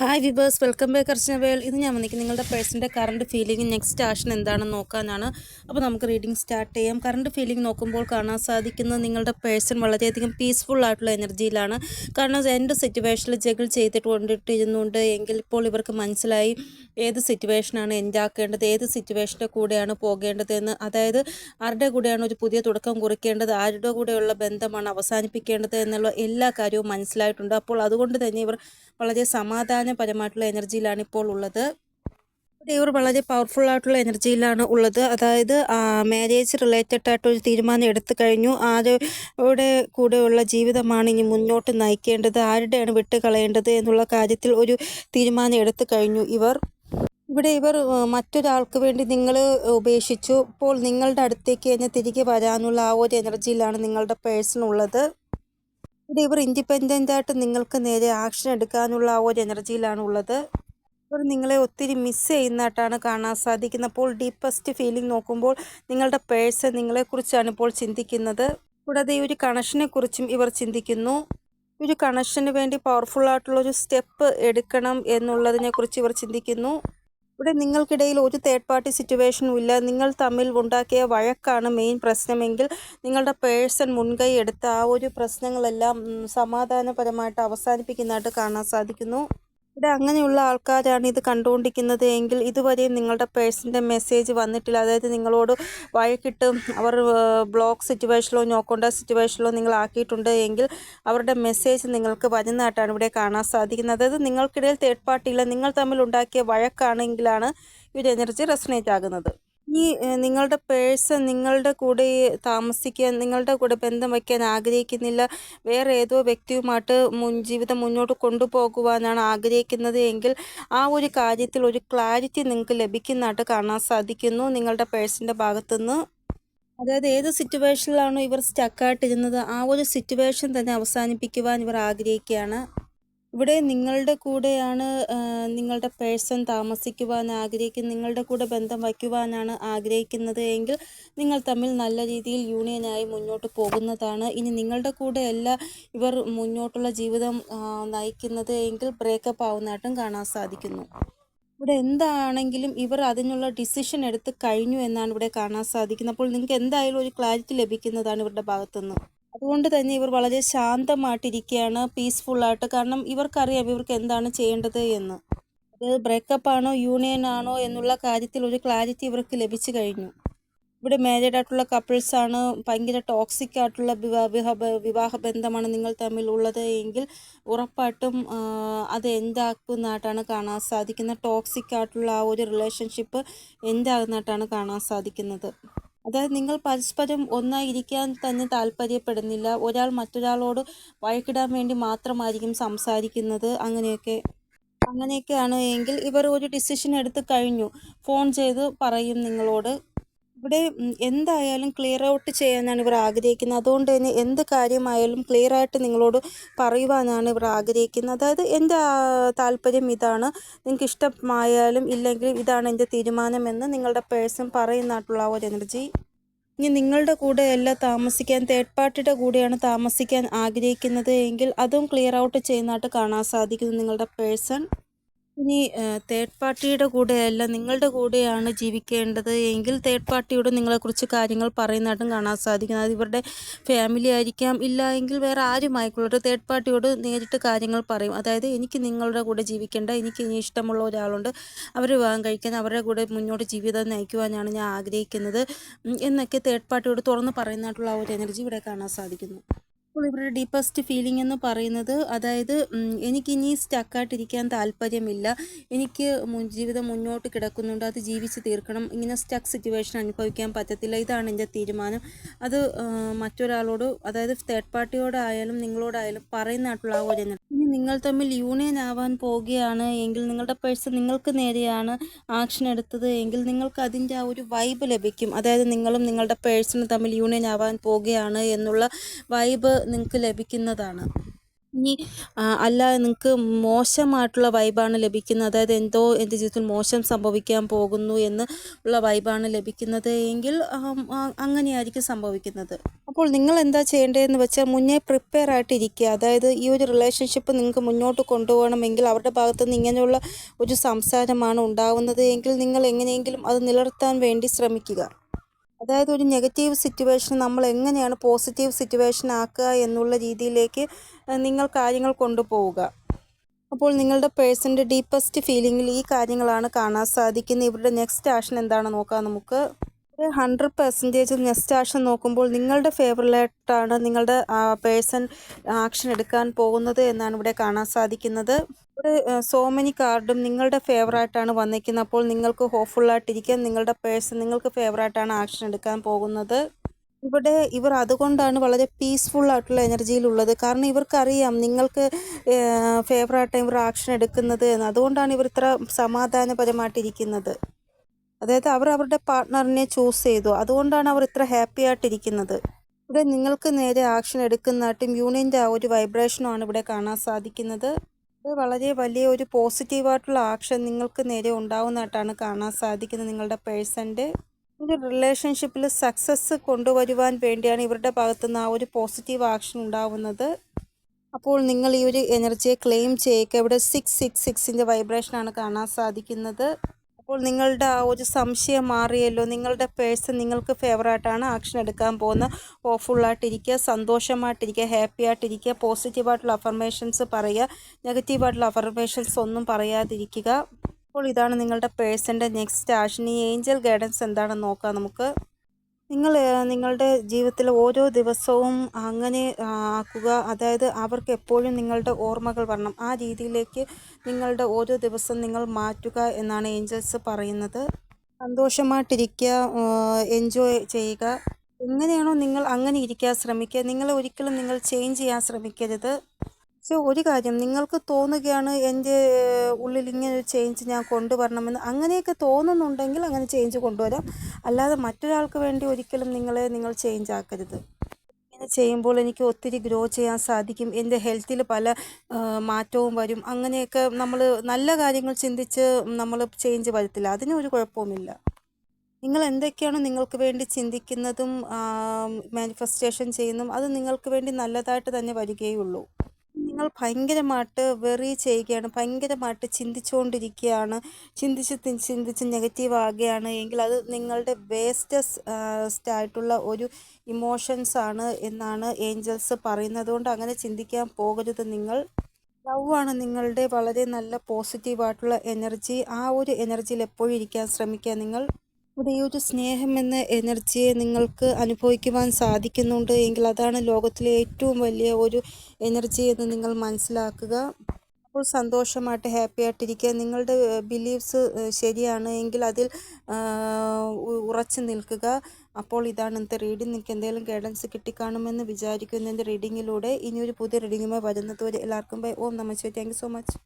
Hi വിബേഴ്സ് welcome back അർച്ചനവേൽ ഇത് ഞാൻ വന്നിരിക്കുന്നത് നിങ്ങളുടെ പേഴ്സന്റെ കറണ്ട് ഫീലിംഗ് നെക്സ്റ്റ് ആഷൻ എന്താണെന്ന് നോക്കാനാണ്. അപ്പോൾ നമുക്ക് റീഡിംഗ് സ്റ്റാർട്ട് ചെയ്യാം. കറണ്ട് ഫീലിംഗ് നോക്കുമ്പോൾ കാണാൻ സാധിക്കുന്നത് നിങ്ങളുടെ പേഴ്സൺ വളരെയധികം പീസ്ഫുൾ ആയിട്ടുള്ള എനർജിയിലാണ് കാരണം എന്റെ സിറ്റുവേഷനിൽ ജഗിൾ ചെയ്തിട്ട് കൊണ്ടിട്ടിരുന്നുണ്ട് എങ്കിൽ ഇപ്പോൾ ഇവർക്ക് മനസ്സിലായി ഏത് സിറ്റുവേഷനാണ് എന്റാക്കേണ്ടത് ഏത് സിറ്റുവേഷന്റെ കൂടെയാണ് പോകേണ്ടത് എന്ന് അതായത് ആരുടെ കൂടെയാണ് ഒരു പുതിയ തുടക്കം കുറിക്കേണ്ടത് ആരുടെ കൂടെയുള്ള ബന്ധമാണ് അവസാനിപ്പിക്കേണ്ടത് എന്നുള്ള എല്ലാ കാര്യവും മനസ്സിലായിട്ടുണ്ട്. അപ്പോൾ അതുകൊണ്ട് തന്നെ ഇവർ വളരെ സമാധാനപരമായിട്ടുള്ള എനർജിയിലാണ് ഇപ്പോൾ ഉള്ളത്. ഇവർ വളരെ പവർഫുൾ ആയിട്ടുള്ള എനർജിയിലാണ് ഉള്ളത്. അതായത് മാരേജ് റിലേറ്റഡ് ആയിട്ടൊരു തീരുമാനം എടുത്തു കഴിഞ്ഞു. ആരുടെ കൂടെയുള്ള ജീവിതമാണ് ഇനി മുന്നോട്ട് നയിക്കേണ്ടത്? ആരുടെയാണ് വിട്ടുകളയേണ്ടത് എന്നുള്ള കാര്യത്തിൽ ഒരു തീരുമാനം എടുത്തു കഴിഞ്ഞു ഇവർ. ഇവിടെ ഇവർ മറ്റൊരാൾക്ക് വേണ്ടി നിങ്ങൾ ഉപേക്ഷിച്ചു. ഇപ്പോൾ നിങ്ങളുടെ അടുത്തേക്ക് തന്നെ തിരികെ വരാനുള്ള ആ ഒരു എനർജിയിലാണ് നിങ്ങളുടെ പേഴ്സൺ ഉള്ളത്. ഇവിടെ ഇവർ ഇൻഡിപെൻഡന്റ് ആയിട്ട് നിങ്ങൾക്ക് നേരെ ആക്ഷൻ എടുക്കാനുള്ള ആ ഒരു എനർജിയിലാണ് ഉള്ളത്. ഇവർ നിങ്ങളെ ഒത്തിരി മിസ് ചെയ്യുന്നതായിട്ടാണ് കാണാൻ സാധിക്കുന്നത്. അപ്പോൾ ഡീപ്പസ്റ്റ് ഫീലിംഗ് നോക്കുമ്പോൾ നിങ്ങളുടെ പേഴ്സൺ നിങ്ങളെക്കുറിച്ചാണ് ഇപ്പോൾ ചിന്തിക്കുന്നത്. കൂടാതെ ഈ ഒരു കണക്ഷനെ കുറിച്ചും ഇവർ ചിന്തിക്കുന്നു. ഒരു കണക്ഷന് വേണ്ടി പവർഫുൾ ആയിട്ടുള്ള ഒരു സ്റ്റെപ്പ് എടുക്കണം എന്നുള്ളതിനെക്കുറിച്ച് ഇവർ ചിന്തിക്കുന്നു. ഇവിടെ നിങ്ങൾക്കിടയിൽ ഒരു തേർഡ് പാർട്ടി സിറ്റുവേഷനും ഇല്ല. നിങ്ങൾ തമ്മിൽ ഉണ്ടാക്കിയ വഴക്കാണ് മെയിൻ പ്രശ്നമെങ്കിൽ നിങ്ങളുടെ പേഴ്സൺ മുൻകൈ എടുത്ത് ആ ഒരു പ്രശ്നങ്ങളെല്ലാം സമാധാനപരമായിട്ട് അവസാനിപ്പിക്കുന്നതായിട്ട് കാണാൻ സാധിക്കുന്നു. ഇവിടെ അങ്ങനെയുള്ള ആൾക്കാരാണ് ഇത് കണ്ടുകൊണ്ടിരിക്കുന്നത് എങ്കിൽ ഇതുവരെയും നിങ്ങളുടെ പേഴ്സന്റെ മെസ്സേജ് വന്നിട്ടില്ല. അതായത് നിങ്ങളോട് വഴക്കിട്ട് അവർ ബ്ലോക്ക് സിറ്റുവേഷനിലോ നോക്കേണ്ട സിറ്റുവേഷനിലോ നിങ്ങൾ ആക്കിയിട്ടുണ്ട് എങ്കിൽ അവരുടെ മെസ്സേജ് നിങ്ങൾക്ക് വരുന്നതായിട്ടാണ് ഇവിടെ കാണാൻ സാധിക്കുന്നത്. അതായത് നിങ്ങൾക്കിടയിൽ തേർഡ് പാർട്ടിയില്ല നിങ്ങൾ തമ്മിൽ ഉണ്ടാക്കിയ വഴക്കാണെങ്കിലാണ് ഇവർ എനർജി റെസനേറ്റ് ആകുന്നത്. ഈ നിങ്ങളുടെ പേഴ്സൺ നിങ്ങളുടെ കൂടെ താമസിക്കാൻ നിങ്ങളുടെ കൂടെ ബന്ധം വയ്ക്കാൻ ആഗ്രഹിക്കുന്നില്ല. വേറെ ഏതോ വ്യക്തിയുമായിട്ട് മുൻ ജീവിതം മുന്നോട്ട് കൊണ്ടുപോകുവാനാണ് ആഗ്രഹിക്കുന്നത് എങ്കിൽ ആ ഒരു കാര്യത്തിൽ ഒരു ക്ലാരിറ്റി നിങ്ങൾക്ക് ലഭിക്കുന്നതായിട്ട് കാണാൻ സാധിക്കുന്നു നിങ്ങളുടെ പേഴ്സന്റെ ഭാഗത്തുനിന്ന്. അതായത് ഏത് സിറ്റുവേഷനിലാണോ ഇവർ സ്റ്റക്കായിട്ടിരുന്നത് ആ ഒരു സിറ്റുവേഷൻ തന്നെ അവസാനിപ്പിക്കുവാൻ ഇവർ ആഗ്രഹിക്കുകയാണ്. ഇവിടെ നിങ്ങളുടെ കൂടെയാണ് നിങ്ങളുടെ പേഴ്സൺ താമസിക്കുവാൻ ആഗ്രഹിക്കുന്ന നിങ്ങളുടെ കൂടെ ബന്ധം വയ്ക്കുവാനാണ് ആഗ്രഹിക്കുന്നത് എങ്കിൽ നിങ്ങൾ തമ്മിൽ നല്ല രീതിയിൽ യൂണിയനായി മുന്നോട്ട് പോകുന്നതാണ്. ഇനി നിങ്ങളുടെ കൂടെയല്ല ഇവർ മുന്നോട്ടുള്ള ജീവിതം നയിക്കുന്നത് എങ്കിൽ ബ്രേക്കപ്പ് ആവുന്നതായിട്ടും കാണാൻ സാധിക്കുന്നു. ഇവിടെ എന്താണെങ്കിലും ഇവർ അതിനുള്ള ഡിസിഷൻ എടുത്ത് കഴിഞ്ഞു എന്നാണ് ഇവിടെ കാണാൻ സാധിക്കുന്നത്. അപ്പോൾ നിങ്ങൾക്ക് എന്തായാലും ഒരു ക്ലാരിറ്റി ലഭിക്കുന്നതാണ് ഇവരുടെ ഭാഗത്തുനിന്ന്. അതുകൊണ്ട് തന്നെ ഇവർ വളരെ ശാന്തമായിട്ടിരിക്കുകയാണ് ആയിട്ട്. കാരണം ഇവർക്കറിയാം ഇവർക്ക് എന്താണ് ചെയ്യേണ്ടത് എന്ന്. അത് ബ്രേക്കപ്പ് ആണോ യൂണിയൻ ആണോ എന്നുള്ള കാര്യത്തിൽ ഒരു ക്ലാരിറ്റി ഇവർക്ക് ലഭിച്ചു കഴിഞ്ഞു. ഇവിടെ മാരീഡ് ആയിട്ടുള്ള കപ്പിൾസാണ് ഭയങ്കര ടോക്സിക് ആയിട്ടുള്ള വിവാഹ വിവാഹ ബന്ധമാണ് നിങ്ങൾ തമ്മിൽ ഉള്ളത് എങ്കിൽ ഉറപ്പായിട്ടും അത് എന്താക്കുന്നതായിട്ടാണ് കാണാൻ സാധിക്കുന്നത്. ടോക്സിക് ആയിട്ടുള്ള ആ ഒരു റിലേഷൻഷിപ്പ് എന്താകുന്നതായിട്ടാണ് കാണാൻ സാധിക്കുന്നത്. അതായത് നിങ്ങൾ പരസ്പരം ഒന്നായിരിക്കാൻ തന്നെ താല്പര്യപ്പെടുന്നില്ല. ഒരാൾ മറ്റൊരാളോട് വഴക്കിടാൻ വേണ്ടി മാത്രമായിരിക്കും സംസാരിക്കുന്നത്. അങ്ങനെയൊക്കെ അങ്ങനെയൊക്കെയാണ് എങ്കിൽ ഇവർ ഒരു ഡിസിഷൻ എടുത്ത് കഴിഞ്ഞു. ഫോൺ ചെയ്ത് പറയും നിങ്ങളോട്. ഇവിടെ എന്തായാലും ക്ലിയർ ഔട്ട് ചെയ്യാനാണ് ഇവർ ആഗ്രഹിക്കുന്നത്. അതുകൊണ്ട് തന്നെ എന്ത് കാര്യമായാലും ക്ലിയർ ആയിട്ട് നിങ്ങളോട് പറയുവാനാണ് ഇവർ ആഗ്രഹിക്കുന്നത്. അതായത് എന്റെ താല്പര്യം ഇതാണ്. നിങ്ങൾക്ക് ഇഷ്ടമായാലും ഇല്ലെങ്കിലും ഇതാണ് എന്റെ തീരുമാനമെന്ന് നിങ്ങളുടെ പേഴ്സൺ പറയുന്നതായിട്ടുള്ള ഒരു എനർജി ഇനി നിങ്ങളുടെ കൂടെ കൂടെയല്ല താമസിക്കാൻ തേർഡ് പാർട്ടിയുടെ കൂടെയാണ് താമസിക്കാൻ ആഗ്രഹിക്കുന്നത് എങ്കിൽ അതും ക്ലിയർ ഔട്ട് ചെയ്യുന്നതായിട്ട് കാണാൻ സാധിക്കുന്നു നിങ്ങളുടെ പേഴ്സൺ ഇനി തേർഡ് പാർട്ടിയുടെ കൂടെയല്ല നിങ്ങളുടെ കൂടെയാണ് ജീവിക്കേണ്ടത്. എങ്കിൽ തേർഡ് പാർട്ടിയോട് നിങ്ങളെക്കുറിച്ച് കാര്യങ്ങൾ പറയുന്നതായിട്ടും കാണാൻ സാധിക്കുന്നത് അത് ഇവരുടെ ഫാമിലി ആയിരിക്കാം. ഇല്ല എങ്കിൽ വേറെ ആരുമായിക്കൊള്ളട്ടെ തേർഡ് പാർട്ടിയോട് നേരിട്ട് കാര്യങ്ങൾ പറയും. അതായത് എനിക്ക് നിങ്ങളുടെ കൂടെ ജീവിക്കേണ്ട എനിക്ക് ഇനി ഇഷ്ടമുള്ള ഒരാളുണ്ട്. അവർ വിവാഹം കഴിക്കാൻ അവരുടെ കൂടെ മുന്നോട്ട് ജീവിതം നയിക്കുവാനാണ് ഞാൻ ആഗ്രഹിക്കുന്നത്. എന്നൊക്കെ തേർഡ് പാർട്ടിയോട് തുറന്ന് പറയുന്നതായിട്ടുള്ള ആ ഒരു എനർജി ഇവിടെ കാണാൻ സാധിക്കുന്നു. അപ്പോൾ ഇവരുടെ ഡീപ്പസ്റ്റ് ഫീലിംഗ് എന്ന് പറയുന്നത് അതായത് എനിക്കിനി സ്റ്റക്കായിട്ടിരിക്കാൻ താല്പര്യമില്ല. എനിക്ക് ജീവിതം മുന്നോട്ട് കിടക്കുന്നുണ്ട്. അത് ജീവിച്ച് തീർക്കണം. ഇങ്ങനെ സ്റ്റക്ക് സിറ്റുവേഷൻ അനുഭവിക്കാൻ പറ്റത്തില്ല. ഇതാണ് എന്റെ തീരുമാനം. അത് മറ്റൊരാളോട് അതായത് തേർഡ് പാർട്ടിയോടായാലും നിങ്ങളോടായാലും പറയുന്നതായിട്ടുള്ള ആ ഒരു നിങ്ങൾ തമ്മിൽ യൂണിയൻ ആവാൻ പോവുകയാണ്. എങ്കിൽ നിങ്ങളുടെ പേഴ്സൺ നിങ്ങൾക്ക് നേരെയാണ് ആക്ഷൻ എടുത്തത്. എങ്കിൽ നിങ്ങൾക്ക് അതിന്റെ ആ ഒരു വൈബ് ലഭിക്കും. അതായത് നിങ്ങളും നിങ്ങളുടെ പേഴ്സണും തമ്മിൽ യൂണിയൻ ആവാൻ പോവുകയാണ് എന്നുള്ള വൈബ് നിങ്ങൾക്ക് ലഭിക്കുന്നതാണ്. ഇനി അല്ല നിങ്ങൾക്ക് മോശമായിട്ടുള്ള വൈബാണ് ലഭിക്കുന്നത്. അതായത് എന്തോ എന്റെ ജീവിതത്തിൽ മോശം സംഭവിക്കാൻ പോകുന്നു എന്ന് ഉള്ള വൈബാണ് ലഭിക്കുന്നത് എങ്കിൽ അങ്ങനെയായിരിക്കും സംഭവിക്കുന്നത്. അപ്പോൾ നിങ്ങൾ എന്താ ചെയ്യേണ്ടതെന്ന് വെച്ചാൽ മുന്നേ പ്രിപ്പയർ ആയിട്ടിരിക്കുക. അതായത് ഈ ഒരു റിലേഷൻഷിപ്പ് നിങ്ങൾക്ക് മുന്നോട്ട് കൊണ്ടുപോകണമെങ്കിൽ അവരുടെ ഭാഗത്തു നിന്ന് ഇങ്ങനെയുള്ള ഒരു സംസാരമാണ് ഉണ്ടാകുന്നത് എങ്കിൽ നിങ്ങൾ എങ്ങനെയെങ്കിലും അത് നിലനിർത്താൻ വേണ്ടി ശ്രമിക്കുക. അതായത് ഒരു നെഗറ്റീവ് സിറ്റുവേഷൻ നമ്മൾ എങ്ങനെയാണ് പോസിറ്റീവ് സിറ്റുവേഷൻ ആക്കുക എന്നുള്ള രീതിയിലേക്ക് നിങ്ങൾ കാര്യങ്ങൾ കൊണ്ടുപോവുക. അപ്പോൾ നിങ്ങളുടെ പേഴ്സന്റെ ഡീപ്പസ്റ്റ് ഫീലിങ്ങിൽ ഈ കാര്യങ്ങളാണ് കാണാൻ സാധിക്കുന്നത്. ഇവരുടെ നെക്സ്റ്റ് ആക്ഷൻ എന്താണെന്ന് നോക്കാം നമുക്ക്. ഹൺഡ്രഡ് പെർസെന്റേജ് നെക്സ്റ്റ് ആക്ഷൻ നോക്കുമ്പോൾ നിങ്ങളുടെ ഫേവറിലായിട്ടാണ് നിങ്ങളുടെ പേഴ്സൺ ആക്ഷൻ എടുക്കാൻ പോകുന്നത് എന്നാണ് ഇവിടെ കാണാൻ സാധിക്കുന്നത്. ഇവിടെ സോ മെനി കാർഡും നിങ്ങളുടെ ഫേവറായിട്ടാണ് വന്നിരിക്കുന്നത്. അപ്പോൾ നിങ്ങൾക്ക് ഹോപ്പ്ഫുള്ളായിട്ടിരിക്കാൻ നിങ്ങളുടെ പേഴ്സൺ നിങ്ങൾക്ക് ഫേവറായിട്ടാണ് ആക്ഷൻ എടുക്കാൻ പോകുന്നത്. ഇവിടെ ഇവർ അതുകൊണ്ടാണ് വളരെ പീസ്ഫുൾ ആയിട്ടുള്ള എനർജിയിലുള്ളത്. കാരണം ഇവർക്കറിയാം നിങ്ങൾക്ക് ഫേവറായിട്ട് ഇവർ ആക്ഷൻ എടുക്കുന്നത് എന്ന്. അതുകൊണ്ടാണ് ഇവർ ഇത്ര സമാധാനപരമായിട്ടിരിക്കുന്നത്. അതായത് അവർ അവരുടെ പാർട്ട്ണറിനെ ചൂസ് ചെയ്തു. അതുകൊണ്ടാണ് അവർ ഇത്ര ഹാപ്പി ആയിട്ടിരിക്കുന്നത്. ഇവിടെ നിങ്ങൾക്ക് നേരെ ആക്ഷൻ എടുക്കുന്നതായിട്ടും യൂണിയന്റെ ആ ഒരു വൈബ്രേഷനുമാണ് ഇവിടെ കാണാൻ സാധിക്കുന്നത്. ഇത് വളരെ വലിയ ഒരു പോസിറ്റീവായിട്ടുള്ള ആക്ഷൻ നിങ്ങൾക്ക് നേരെ ഉണ്ടാവുന്നതായിട്ടാണ് കാണാൻ സാധിക്കുന്നത് നിങ്ങളുടെ പേഴ്സന്റെ ഒരു റിലേഷൻഷിപ്പിൽ സക്സസ് കൊണ്ടുവരുവാൻ വേണ്ടിയാണ് ഇവരുടെ ഭാഗത്തുനിന്ന് ആ ഒരു പോസിറ്റീവ് ആക്ഷൻ ഉണ്ടാവുന്നത്. അപ്പോൾ നിങ്ങൾ ഈ ഒരു എനർജിയെ ക്ലെയിം ചെയ്യുക. ഇവിടെ സിക്സ് സിക്സ് സിക്സിന്റെ വൈബ്രേഷനാണ് കാണാൻ സാധിക്കുന്നത്. അപ്പോൾ നിങ്ങളുടെ ആ ഒരു സംശയം മാറിയല്ലോ. നിങ്ങളുടെ പേഴ്സൺ നിങ്ങൾക്ക് ഫേവറായിട്ടാണ് ആക്ഷൻ എടുക്കാൻ പോകുന്നത്. ഹോപ്പ്ഫുള്ളായിട്ടിരിക്കുക സന്തോഷമായിട്ടിരിക്കുക ഹാപ്പി ആയിട്ടിരിക്കുക പോസിറ്റീവായിട്ടുള്ള അഫർമേഷൻസ് പറയുക നെഗറ്റീവായിട്ടുള്ള അഫർമേഷൻസ് ഒന്നും പറയാതിരിക്കുക. അപ്പോൾ ഇതാണ് നിങ്ങളുടെ പേഴ്സന്റെ നെക്സ്റ്റ് ആക്ഷൻ. ഈ ഏഞ്ചൽ ഗൈഡൻസ് എന്താണെന്ന് നോക്കാം നമുക്ക്. നിങ്ങൾ നിങ്ങളുടെ ജീവിതത്തിലെ ഓരോ ദിവസവും അങ്ങനെ ആക്കുക. അതായത് അവർക്ക് എപ്പോഴും നിങ്ങളുടെ ഓർമ്മകൾ വരണം. ആ രീതിയിലേക്ക് നിങ്ങളുടെ ഓരോ ദിവസം നിങ്ങൾ മാറ്റുക എന്നാണ് ഏഞ്ചൽസ് പറയുന്നത്. സന്തോഷമായിട്ടിരിക്കുക എൻജോയ് ചെയ്യുക. എങ്ങനെയാണോ നിങ്ങൾ അങ്ങനെ ഇരിക്കാൻ ശ്രമിക്കുക. നിങ്ങൾ ഒരിക്കലും നിങ്ങൾ ചേഞ്ച് ചെയ്യാൻ ശ്രമിക്കരുത്. പക്ഷേ ഒരു കാര്യം നിങ്ങൾക്ക് തോന്നുകയാണ് എന്റെ ഉള്ളിൽ ഇങ്ങനെ ഒരു ചേഞ്ച് ഞാൻ കൊണ്ടുവരണമെന്ന്. അങ്ങനെയൊക്കെ തോന്നുന്നുണ്ടെങ്കിൽ അങ്ങനെ ചേഞ്ച് കൊണ്ടുവരാം. അല്ലാതെ മറ്റൊരാൾക്ക് വേണ്ടി ഒരിക്കലും നിങ്ങളെ നിങ്ങൾ ചേഞ്ച് ആക്കരുത്. ഇങ്ങനെ ചെയ്യുമ്പോൾ എനിക്ക് ഒത്തിരി ഗ്രോ ചെയ്യാൻ സാധിക്കും. എന്റെ ഹെൽത്തിൽ പല മാറ്റവും വരും. അങ്ങനെയൊക്കെ നമ്മൾ നല്ല കാര്യങ്ങൾ ചിന്തിച്ച് നമ്മൾ ചേഞ്ച് വരത്തില്ല. അതിനൊരു കുഴപ്പവുമില്ല. നിങ്ങൾ എന്തൊക്കെയാണ് നിങ്ങൾക്ക് വേണ്ടി ചിന്തിക്കുന്നതും മാനിഫെസ്റ്റേഷൻ ചെയ്യുന്നതും അത് നിങ്ങൾക്ക് വേണ്ടി നല്ലതായിട്ട് തന്നെ വരികയുള്ളൂ. നിങ്ങൾ ഭയങ്കരമായിട്ട് വെറി ചെയ്യുകയാണ് ഭയങ്കരമായിട്ട് ചിന്തിച്ചുകൊണ്ടിരിക്കുകയാണ് ചിന്തിച്ച് ചിന്തിച്ച് നെഗറ്റീവ് ആകുകയാണ്. എങ്കിൽ അത് നിങ്ങളുടെ വേസ്റ്റസ് ആയിട്ടുള്ള ഒരു ഇമോഷൻസ് ആണ് എന്നാണ് ഏഞ്ചൽസ് പറയുന്നത്. കൊണ്ട് അങ്ങനെ ചിന്തിക്കാൻ പോകരുത് നിങ്ങൾ. ലവ് ആണ് നിങ്ങളുടെ വളരെ നല്ല പോസിറ്റീവായിട്ടുള്ള എനർജി ആ ഒരു എനർജിയിൽ എപ്പോഴും ഇരിക്കാൻ ശ്രമിക്കുക നിങ്ങൾ. ഒരു സ്നേഹം എന്ന എനർജിയെ നിങ്ങൾക്ക് അനുഭവിക്കുവാൻ സാധിക്കുന്നുണ്ട് എങ്കിൽ അതാണ് ലോകത്തിലെ ഏറ്റവും വലിയ ഒരു എനർജി എന്ന് നിങ്ങൾ മനസ്സിലാക്കുക. അപ്പോൾ സന്തോഷമായിട്ട് ഹാപ്പി ആയിട്ടിരിക്കുക നിങ്ങളുടെ ബിലീവ്സ് ശരിയാണ് എങ്കിൽ അതിൽ ഉറച്ചു നിൽക്കുക. അപ്പോൾ ഇതാണ് ഇന്നത്തെ റീഡിംഗ്. നിങ്ങൾക്ക് എന്തെങ്കിലും ഗൈഡൻസ് കിട്ടിക്കാണുമെന്ന് വിചാരിക്കുന്നു എന്റെ റീഡിങ്ങിലൂടെ. ഇനിയൊരു പുതിയ റീഡിങ്ങുമായി വരുന്നത് വരെ എല്ലാവർക്കും ബൈ. ഓം നമസ്തേ താങ്ക് സോ മച്ച്.